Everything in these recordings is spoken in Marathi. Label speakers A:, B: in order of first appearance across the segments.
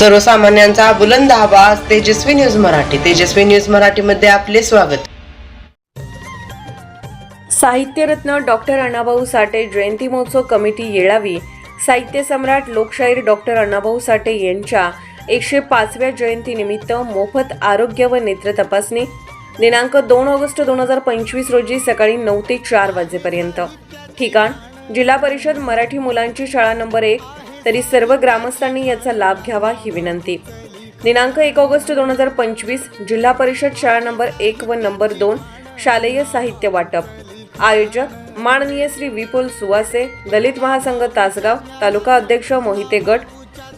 A: सर्वसामान्यांचा बुलंद आवाज तेजस्वी न्यूज मराठी. तेजस्वी न्यूज मराठीमध्ये आपले स्वागत.
B: साहित्यरत्न डॉक्टर अण्णाभाऊ साठे जयंती महोत्सव कमिटी येळावी. साहित्य सम्राट लोकशाहीर डॉक्टर अण्णाभाऊ साठे यांच्या एकशे पाचव्या जयंतीनिमित्त मोफत आरोग्य व नेत्र तपासणी. दिनांक दोन ऑगस्ट दोन हजार पंचवीस रोजी सकाळी नऊ ते चार वाजेपर्यंत. ठिकाण जिल्हा परिषद मराठी मुलांची शाळा नंबर एक तरी सर्व ग्रामस्थांनी याचा लाभ घ्यावा ही विनंती. दिनांक एक ऑगस्ट दोन हजार पंचवीस जिल्हा परिषद शाळा नंबर एक व नंबर दोन शालेय साहित्य वाटप. आयोजक माननीय श्री विपुल सुवासे दलित महासंघ तासगाव तालुका अध्यक्ष मोहिते गट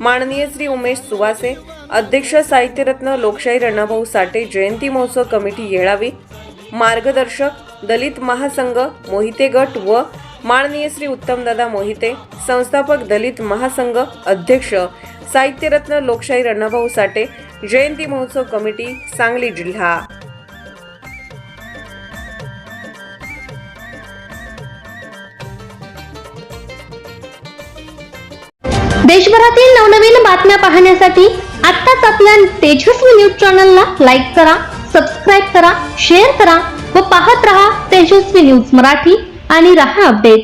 B: माननीय श्री उमेश सुवासे अध्यक्ष साहित्यरत्न लोकशाही रणभाऊ साठे जयंती महोत्सव कमिटी येळावी मार्गदर्शक दलित महासंघ मोहिते गट व माननीय श्री उत्तमदादा मोहिते संस्थापक दलित महासंघ अध्यक्ष साहित्यरत्न लोकशाही अण्णाभाऊ साठे जयंती महोत्सव कमिटी सांगली जिल्हा.
C: देशभरातील नवनवीन बातम्या पाहण्यासाठी आत्ताच आपल्या तेजस्वी न्यूज चॅनलला लाईक करा सबस्क्राईब करा शेअर करा व पाहत रहा तेजस्वी न्यूज मराठी. आणि रहा अपडेट